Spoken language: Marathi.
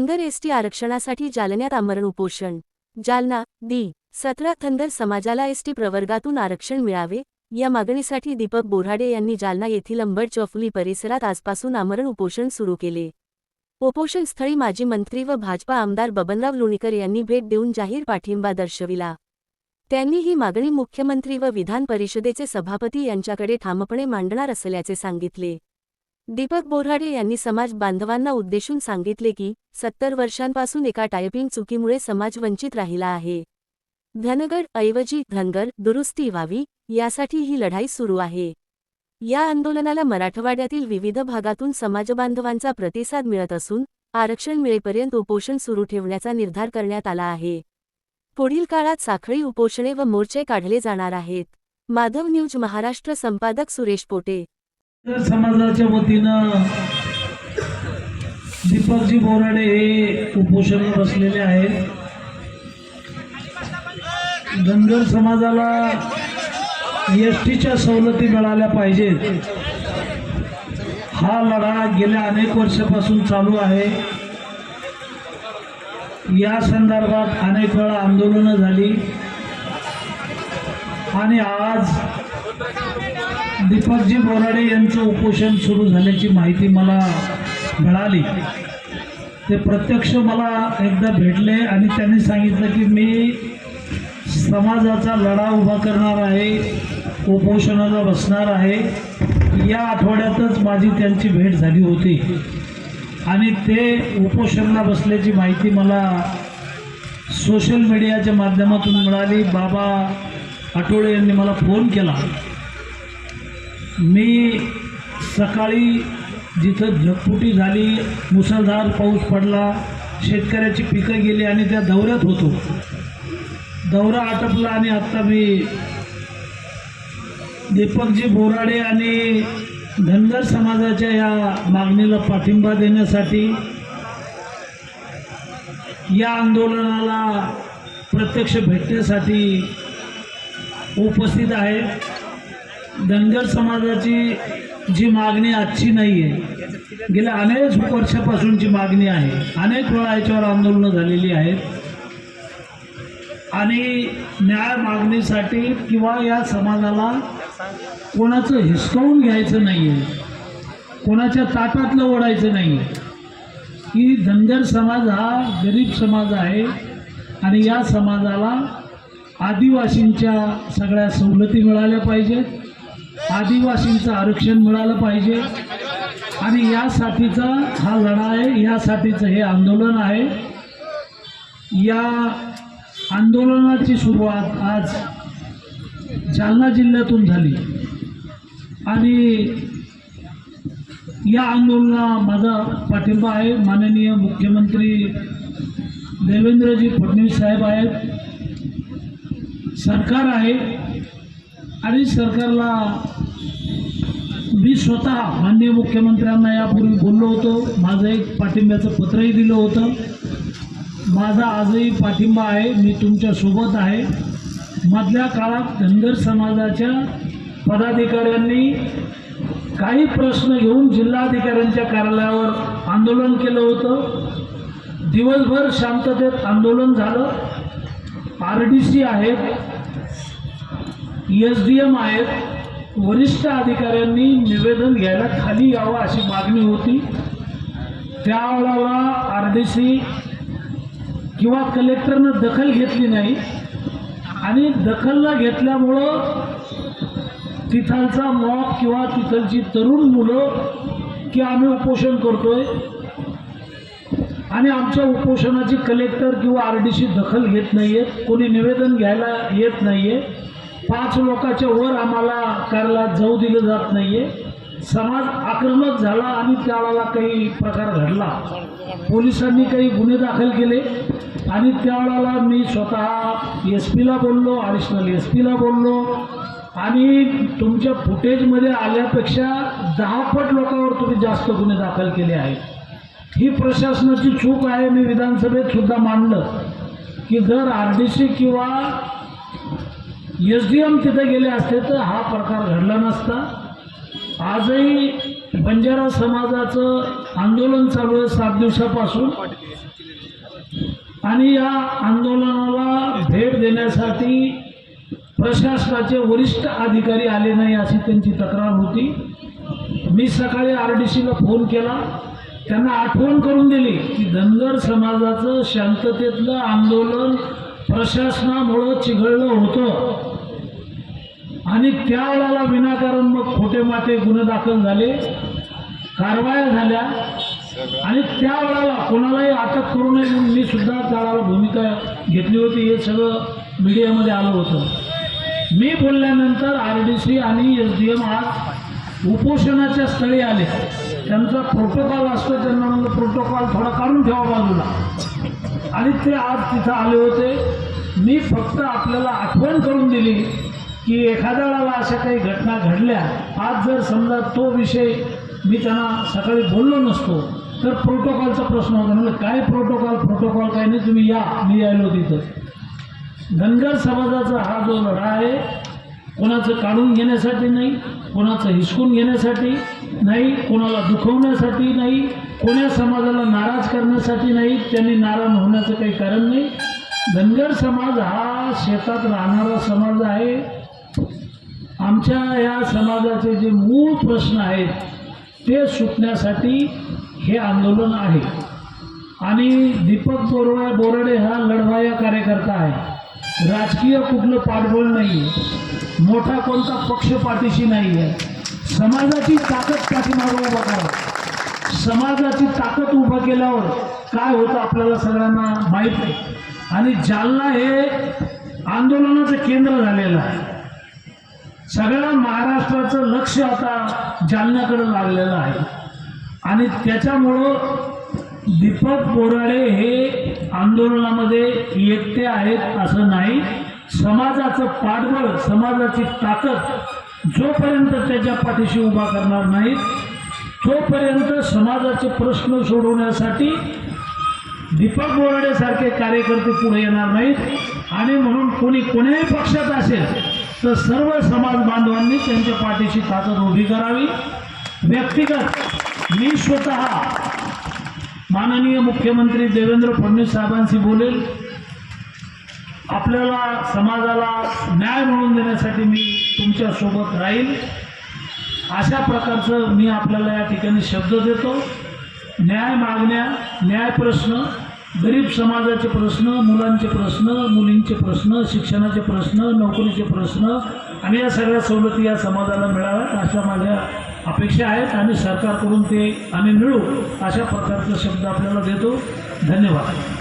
धनगर एसटी आरक्षणासाठी जालन्यात आमरण उपोषण. जालना दी सतरा धनगर समाजाला एसटी प्रवर्गातून आरक्षण मिळावे या मागणीसाठी दीपक बोराडे यांनी जालना येथील अंबड चौफुली परिसरात आजपासून आमरण उपोषण सुरू केले. उपोषणस्थळी माजी मंत्री व भाजपा आमदार बबनराव लोणीकर यांनी भेट देऊन जाहीर पाठिंबा दर्शविला. त्यांनी ही मागणी मुख्यमंत्री व विधान परिषदेचे सभापती यांच्याकडे ठामपणे मांडणार असल्याचे सांगितले. दीपक बोराडे यांनी समाज बांधवांना उद्देशून सांगितले की सत्तर वर्षांपासून एका टायपिंग चुकीमुळे समाज वंचित राहिला आहे. धनगड ऐवजी धनगर दुरुस्ती व्हावी यासाठी ही लढाई सुरू आहे. या आंदोलनाला मराठवाड्यातील विविध भागातून समाजबांधवांचा प्रतिसाद मिळत असून आरक्षण मिळेपर्यंत उपोषण सुरू ठेवण्याचा निर्धार करण्यात आला आहे. पुढील काळात साखळी उपोषणे व मोर्चे काढले जाणार आहेत. माधव न्यूज महाराष्ट्र संपादक सुरेश पोटे समाजाच्या वतीनं दीपकजी बोराडे हे उपोषण बसलेले आहेत. धनगर समाजाला एस टीच्या सवलती मिळाल्या पाहिजेत. हा लढा गेल्या अनेक वर्षापासून चालू आहे. या संदर्भात अनेक वेळा आंदोलनं झाली. आणि आज दीपकजी बोराडे यांचं उपोषण सुरू झाल्याची माहिती मला मिळाली. ते प्रत्यक्ष मला एकदा भेटले आणि त्यांनी सांगितलं की मी समाजाचा लढा उभा करणार आहे उपोषणाला बसणार आहे. या आठवड्यातच माझी त्यांची भेट झाली होती. आणि ते उपोषणाला बसल्याची माहिती मला सोशल मीडियाच्या माध्यमातून मिळाली. बाबा आठवडे यांनी मला फोन केला. मी सकाळी जिथं ढगफुटी झाली मुसळधार पाऊस पडला शेतकऱ्याची पिकं गेली आणि त्या दौऱ्यात होतो. दौरा आटपला आणि आत्ता मी दीपकजी बोराडे आणि धनगर समाजाच्या या मागणीला पाठिंबा देण्यासाठी या आंदोलनाला प्रत्यक्ष भेटण्यासाठी उपस्थित आहे. धनगर समाजाची जी मागणी आजची नाही आहे गेल्या अनेक वर्षापासूनची मागणी आहे. अनेक वेळा याच्यावर आंदोलनं झालेली आहेत. आणि न्याय मागणीसाठी किंवा या समाजाला कोणाचं हिसकावून घ्यायचं नाही आहे कोणाच्या ताटातलं ओढायचं नाही आहे की धनगर समाज हा गरीब समाज आहे. आणि या समाजाला आदिवासींच्या सगळ्या सवलती मिळाल्या पाहिजेत. आदिवासींचं आरक्षण मिळालं पाहिजे. आणि यासाठीचा हा लढा आहे यासाठीचं हे आंदोलन आहे. या आंदोलनाची सुरुवात आज जालना जिल्ह्यातून झाली. आणि या आंदोलना माझा पाठिंबा आहे. माननीय मुख्यमंत्री देवेंद्रजी फडणवीस साहेब आहेत. सरकार आहे. आणि सरकारला मी स्वतः माननीय मुख्यमंत्र्यांना यापूर्वी बोललो होतो. माझं एक पाठिंब्याचं पत्रही दिलं होतं. माझा आजही पाठिंबा आहे. मी तुमच्यासोबत आहे. मधल्या काळात धनगर समाजाच्या पदाधिकाऱ्यांनी काही प्रश्न घेऊन जिल्हाधिकाऱ्यांच्या कार्यालयावर आंदोलन केलं होतं. दिवसभर शांततेत आंदोलन झालं. आर डी सी आहेत. एस डी एम आहेत. वरिष्ठ अधिकाऱ्यांनी निवेदन घ्यायला खाली यावं अशी मागणी होती. त्यावेळेला आर डी सी किंवा कलेक्टरनं दखल घेतली नाही. आणि दखल न घेतल्यामुळं तिथालचा मॉब किंवा तिथलची तरुण मुलं की आम्ही उपोषण करतोय. आणि आमच्या उपोषणाची कलेक्टर किंवा आर डी सी दखल घेत नाही आहेत कोणी निवेदन घ्यायला येत नाही आहे पाच लोकांच्या वर आम्हाला कार्यालयात जाऊ दिलं जात नाही आहे समाज आक्रमक झाला आणि त्यावेळेला काही प्रकार घडला. पोलिसांनी काही गुन्हे दाखल केले आणि त्यावेळेला मी स्वतः एस पीला बोललो ॲडिशनल एस पीला बोललो. आणि तुमच्या फुटेजमध्ये आल्यापेक्षा दहा पट लोकांवर तुम्ही जास्त गुन्हे दाखल केले आहेत. ही प्रशासनाची चूक आहे. मी विधानसभेत सुद्धा मांडलं की जर आर डी सी किंवा एस डी एम तिथे गेले असते तर हा प्रकार घडला नसता. आजही बंजारा समाजाचं आंदोलन चालू आहे सात दिवसापासून. आणि या आंदोलनाला भेट देण्यासाठी प्रशासनाचे वरिष्ठ अधिकारी आले नाही अशी त्यांची तक्रार होती. मी सकाळी आर डी सीला फोन केला. त्यांना आठवण करून दिली की धनगर समाजाचं शांततेतलं आंदोलन प्रशासनामुळं चिघळलं होतं. आणि त्यावेळेला विनाकारण मग खोटे माटे गुन्हे दाखल झाले कारवाया झाल्या. आणि त्यावेळेला कोणालाही अटक करू नये म्हणून मी सुद्धा त्यावेळेला भूमिका घेतली होती. हे सगळं मीडियामध्ये आलं होतं. मी बोलल्यानंतर आर डी सी आणि एस डी एम आज उपोषणाच्या स्थळी आले. त्यांचा प्रोटोकॉल असतो त्यांना म्हणलं प्रोटोकॉल थोडा काढून ठेवा बाजूला. आणि ते आज तिथं आले होते. मी फक्त आपल्याला आठवण करून दिली. की एखाद्या वेळेला अशा काही घटना घडल्या आज जर समजा तो विषय मी त्यांना सकाळी बोललो नसतो तर प्रोटोकॉलचा प्रश्न होता. म्हणजे काय प्रोटोकॉल? प्रोटोकॉल काय नाही तुम्ही या. मी यायलो तिथं धनगर समाजाचा हा जो लढा आहे कोणाचं काढून घेण्यासाठी नाही कोणाचं हिसकून घेण्यासाठी नाही कोणाला दुखवण्यासाठी नाही कोण्या समाजाला नाराज करण्यासाठी नाही त्यांनी नाराज होण्याचं काही कारण नाही. धनगर समाज हा शेतात राहणारा समाज आहे. आमच्या या समाजाचे जे मूळ प्रश्न आहेत ते सुटण्यासाठी हे आंदोलन आहे. आणि दीपक बोरवा बोराडे हा लढवाया कार्यकर्ता आहे. राजकीय कुठलं पाठबळ नाही. आहे मोठा कोणता पक्ष पाठीशी नाही आहे. समाजाची ताकद पाठीमागं उभा करा समाजाची ताकद उभं केल्यावर काय होतं आपल्याला सगळ्यांना माहीत आहे आणि जालना हे आंदोलनाचं केंद्र झालेलं आहे. सगळ्या महाराष्ट्राचं लक्ष आता जालन्याकडे लागलेलं आहे. आणि त्याच्यामुळं दीपक बोराडे हे आंदोलनामध्ये एकटे आहेत असं नाही. समाजाचं पाठबळ समाजाची ताकद जोपर्यंत त्याच्या पाठीशी उभा करणार नाहीत तोपर्यंत समाजाचे प्रश्न सोडवण्यासाठी दीपक बोराडेसारखे कार्यकर्ते पुढे येणार नाहीत. आणि म्हणून कोणी कोण्याही पक्षात असेल तर सर्व समाज बांधवांनी त्यांच्या पाठीशी ताकद उभी करावी. व्यक्तिगत मी स्वतः माननीय मुख्यमंत्री देवेंद्र फडणवीस साहेबांशी बोलेल. आपल्याला समाजाला न्याय मिळवून देण्यासाठी मी तुमच्यासोबत राहील. अशा प्रकारचं मी आपल्याला या ठिकाणी शब्द देतो. न्याय मागण्या न्याय प्रश्न गरीब समाजाचे प्रश्न मुलांचे प्रश्न मुलींचे प्रश्न शिक्षणाचे प्रश्न नोकरीचे प्रश्न आणि या सगळ्या सवलती या समाजाला मिळाव्यात अशा माझ्या अपेक्षा आहेत आणि सरकारकडून ते आम्ही मिळू अशा प्रकारचा शब्द आपल्याला देतो. धन्यवाद.